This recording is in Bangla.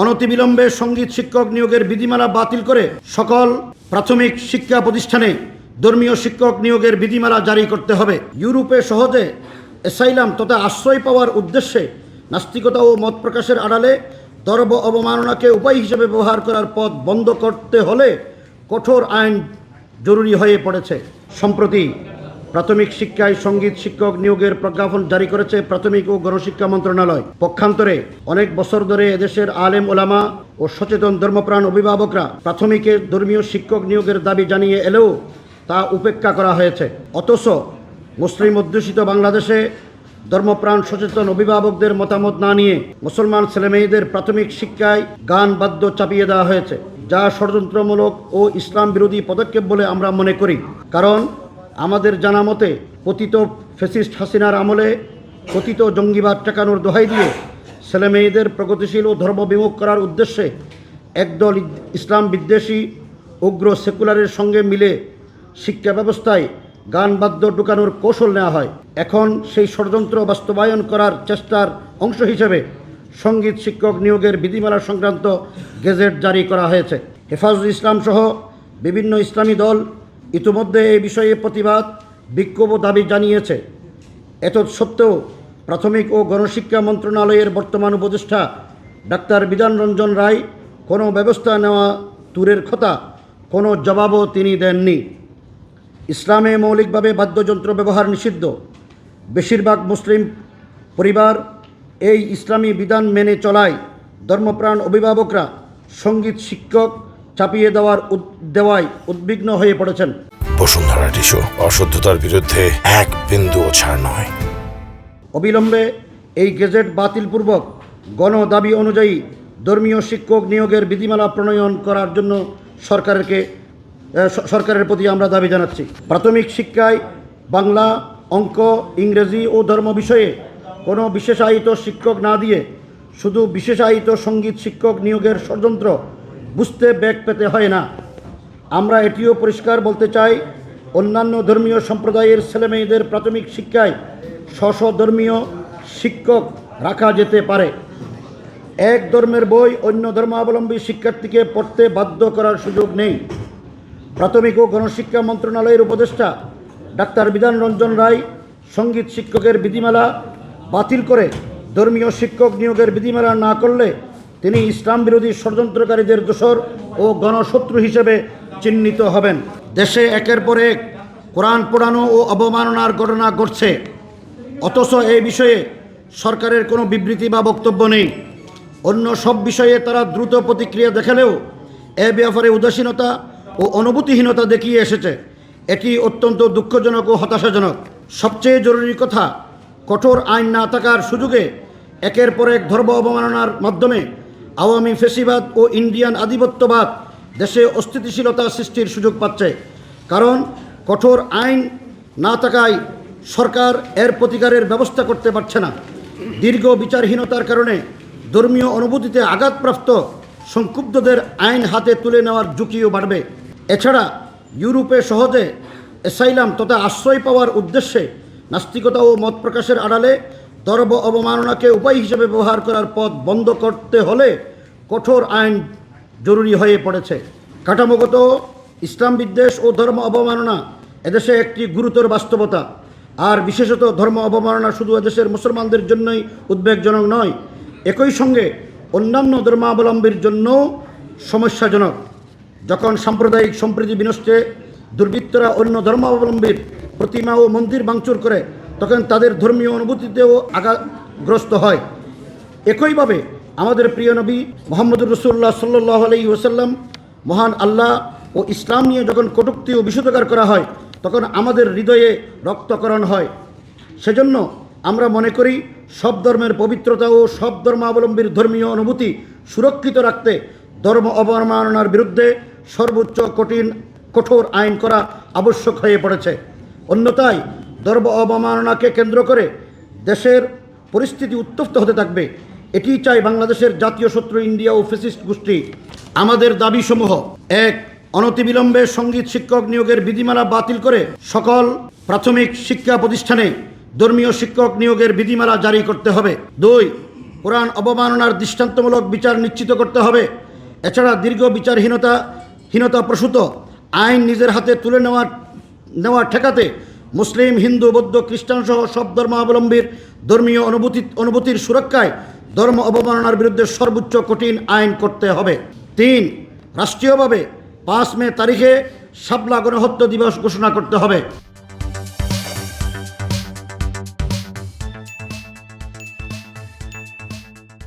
অনতিবিলম্বে সংগীত শিক্ষক নিয়োগের বিধিমালা বাতিল করে সকল প্রাথমিক শিক্ষা প্রতিষ্ঠানে ধর্মীয় শিক্ষক নিয়োগের বিধিমালা জারি করতে হবে। ইউরোপে সহজে এসাইলাম তথা আশ্রয় পাওয়ার উদ্দেশ্যে নাস্তিকতা ও মত প্রকাশের আড়ালে দর্ব অবমাননাকে উপায় হিসেবে ব্যবহার করার পথ বন্ধ করতে হলে কঠোর আইন জরুরি হয়ে পড়েছে। সম্প্রতি প্রাথমিক শিক্ষায় সংগীত শিক্ষক নিয়োগের প্রজ্ঞাপন জারি করেছে প্রাথমিক ও গণশিক্ষা মন্ত্রণালয়। পক্ষান্তরে অনেক বছর ধরে এদেশের আলেম ওলামা ও সচেতন ধর্মপ্রাণ অভিভাবকরা প্রাথমিকের ধর্মীয় শিক্ষক নিয়োগের দাবি জানিয়ে এলেও তা উপেক্ষা করা হয়েছে। অথচ মুসলিম অধ্যুষিত বাংলাদেশে ধর্মপ্রাণ সচেতন অভিভাবকদের মতামত না নিয়ে মুসলমান ছেলেমেয়েদের প্রাথমিক শিক্ষায় গান বাদ্য চাপিয়ে দেওয়া হয়েছে, যা ষড়যন্ত্রমূলক ও ইসলাম বিরোধী পদক্ষেপ বলে আমরা মনে করি। কারণ আমাদের জানা মতে, পতিত ফেসিস্ট হাসিনার আমলে কথিত জঙ্গিবাদ টেকানোর দোহাই দিয়ে ছেলেমেয়েদের প্রগতিশীল ও ধর্মবিমুখ করার উদ্দেশ্যে একদল ইসলাম বিদ্বেষী উগ্র সেকুলারের সঙ্গে মিলে শিক্ষা ব্যবস্থায় গান বাদ্য ঢুকানোর কৌশল নেওয়া হয়। এখন সেই ষড়যন্ত্র বাস্তবায়ন করার চেষ্টার অংশ হিসেবে সংগীত শিক্ষক নিয়োগের বিধিমালা সংক্রান্ত গেজেট জারি করা হয়েছে। হেফাজুল ইসলাম সহ বিভিন্ন ইসলামী দল ইতিমধ্যে এই বিষয়ে প্রতিবাদ, বিক্ষোভ দাবি জানিয়েছে। এত সত্ত্বেও প্রাথমিক ও গণশিক্ষা মন্ত্রণালয়ের বর্তমান উপদেষ্টা ডাক্তার বিধান রঞ্জন রায় কোনো ব্যবস্থা নেওয়া তুরের কথা, কোনো জবাবও তিনি দেননি। ইসলামে মৌলিকভাবে বাদ্যযন্ত্র ব্যবহার নিষিদ্ধ। বেশিরভাগ মুসলিম পরিবার এই ইসলামী বিধান মেনে চলায়। ধর্মপ্রাণ অভিভাবকরা, সংগীত শিক্ষক চাপিয়ে দেওয়ার দেওয়ায় উদ্বিগ্ন হয়ে পড়েছেন। বসুন্ধরা টিস্যু অশুদ্ধতার বিরুদ্ধে এক বিন্দুও ছাড় নয়। অবিলম্বে এই গেজেট বাতিলপূর্বক গণ দাবি অনুযায়ী ধর্মীয় শিক্ষক নিয়োগের বিধিমালা প্রণয়ন করার জন্য সরকারকে সরকারের প্রতি আমরা দাবি জানাচ্ছি। প্রাথমিক শিক্ষায় বাংলা অঙ্ক ইংরেজি ও ধর্ম বিষয়ে কোনো বিশেষায়িত শিক্ষক না দিয়ে শুধু বিশেষায়িত সংগীত শিক্ষক নিয়োগের ষড়যন্ত্র বুঝতে ব্যাগ পেতে হয় না। আমরা এটিও পরিষ্কার বলতে চাই, অন্যান্য ধর্মীয় সম্প্রদায়ের ছেলেমেয়েদের প্রাথমিক শিক্ষায় স্ব ধর্মীয় শিক্ষক রাখা যেতে পারে। এক ধর্মের বই অন্য ধর্মাবলম্বী শিক্ষার্থীকে পড়তে বাধ্য করার সুযোগ নেই। প্রাথমিক ও গণশিক্ষা মন্ত্রণালয়ের উপদেষ্টা ডাক্তার বিধান রঞ্জন রায় সংগীত শিক্ষকের বিধিমালা বাতিল করে ধর্মীয় শিক্ষক নিয়োগের বিধিমালা না করলে তিনি ইসলাম বিরোধী ষড়যন্ত্রকারীদের দোষর ও গণশত্রু হিসেবে চিহ্নিত হবেন। দেশে একের পর এক কোরআন পোড়ানো ও অবমাননার ঘটনা ঘটছে। অথচ এই বিষয়ে সরকারের কোনো বিবৃতি বা বক্তব্য নেই। অন্য সব বিষয়ে তারা দ্রুত প্রতিক্রিয়া দেখালেও এ ব্যাপারে উদাসীনতা ও অনুভূতিহীনতা দেখিয়ে এসেছে। এটি অত্যন্ত দুঃখজনক ও হতাশাজনক। সবচেয়ে জরুরি কথা, কঠোর আইন না থাকার সুযোগে একের পর এক ধর্ম অবমাননার মাধ্যমে আওয়ামী ফেসিবাদ ও ইন্ডিয়ান আধিপত্যবাদ দেশে অস্থিতিশীলতা সৃষ্টির সুযোগ পাচ্ছে। কারণ কঠোর আইন না থাকায় সরকার এর প্রতিকারের ব্যবস্থা করতে পারছে না। দীর্ঘ বিচারহীনতার কারণে ধর্মীয় অনুভূতিতে আঘাতপ্রাপ্ত সংক্ষুব্ধদের আইন হাতে তুলে নেওয়ার ঝুঁকিও বাড়বে। এছাড়া ইউরোপে সহজে এসাইলাম তথা আশ্রয় পাওয়ার উদ্দেশ্যে নাস্তিকতা ও মত প্রকাশের আড়ালে দর্ব অবমাননাকে উপায় হিসেবে ব্যবহার করার পথ বন্ধ করতে হলে কঠোর আইন জরুরি হয়ে পড়েছে। কাঠামোগত ইসলাম বিদ্বেষ ও ধর্ম অবমাননা এদেশে একটি গুরুতর বাস্তবতা। আর বিশেষত ধর্ম অবমাননা শুধু এদেশের মুসলমানদের জন্যই উদ্বেগজনক নয়, একই সঙ্গে অন্যান্য ধর্মাবলম্বীর জন্য সমস্যাজনক। যখন সাম্প্রদায়িক সম্প্রীতি বিনষ্টে দুর্বৃত্তরা অন্য ধর্মাবলম্বীর প্রতিমা ও মন্দির ভাঙচুর করে তখন তাদের ধর্মীয় অনুভূতিতেও আঘাতগ্রস্ত হয়। একইভাবে আমাদের প্রিয় নবী মোহাম্মদুর রসুল্লাহ সাল্লাহ আলাই ওসাল্লাম মহান আল্লাহ ও ইসলাম নিয়ে যখন কটুক্তি ও বিশুদ্ধকার করা হয়, তখন আমাদের হৃদয়ে রক্তকরণ হয়। সেজন্য আমরা মনে করি সব ধর্মের পবিত্রতা ও সব ধর্মাবলম্বীর ধর্মীয় অনুভূতি সুরক্ষিত রাখতে ধর্ম অবমাননার বিরুদ্ধে সর্বোচ্চ কঠিন, কঠোর আইন করা আবশ্যক হয়ে পড়েছে। অন্যথায় ধর্ম অবমাননাকে কেন্দ্র করে দেশের পরিস্থিতি উত্তপ্ত হতে থাকবে। এটি চাই বাংলাদেশের জাতীয় শত্রু ইন্ডিয়া ও ফেসিস্ট গোষ্ঠী। আমাদের দাবিসমূহ, এক, অনতিবিলম্বে সংগীত শিক্ষক নিয়োগের বিধিমালা বাতিল করে সকল প্রাথমিক শিক্ষা প্রতিষ্ঠানে ধর্মীয় শিক্ষক নিয়োগের বিধিমালা জারি করতে হবে। দুই, কোরআন অবমাননার দৃষ্টান্তমূলক বিচার নিশ্চিত করতে হবে। এছাড়া দীর্ঘ বিচারহীনতা হীনতা প্রসূত আইন নিজের হাতে তুলে নেওয়া নেওয়া ঠেকাতে মুসলিম, হিন্দু, বৌদ্ধ, খ্রিস্টান সহ সব ধর্মাবলম্বীর ধর্মীয় অনুভূতি অনুভূতির সুরক্ষায় ধর্ম অবমাননার বিরুদ্ধে সর্বোচ্চ কঠিন আইন করতে হবে। তিন, রাষ্ট্রীয়ভাবে পাঁচ মে তারিখে সাবলা গণহত্যা দিবস ঘোষণা করতে হবে।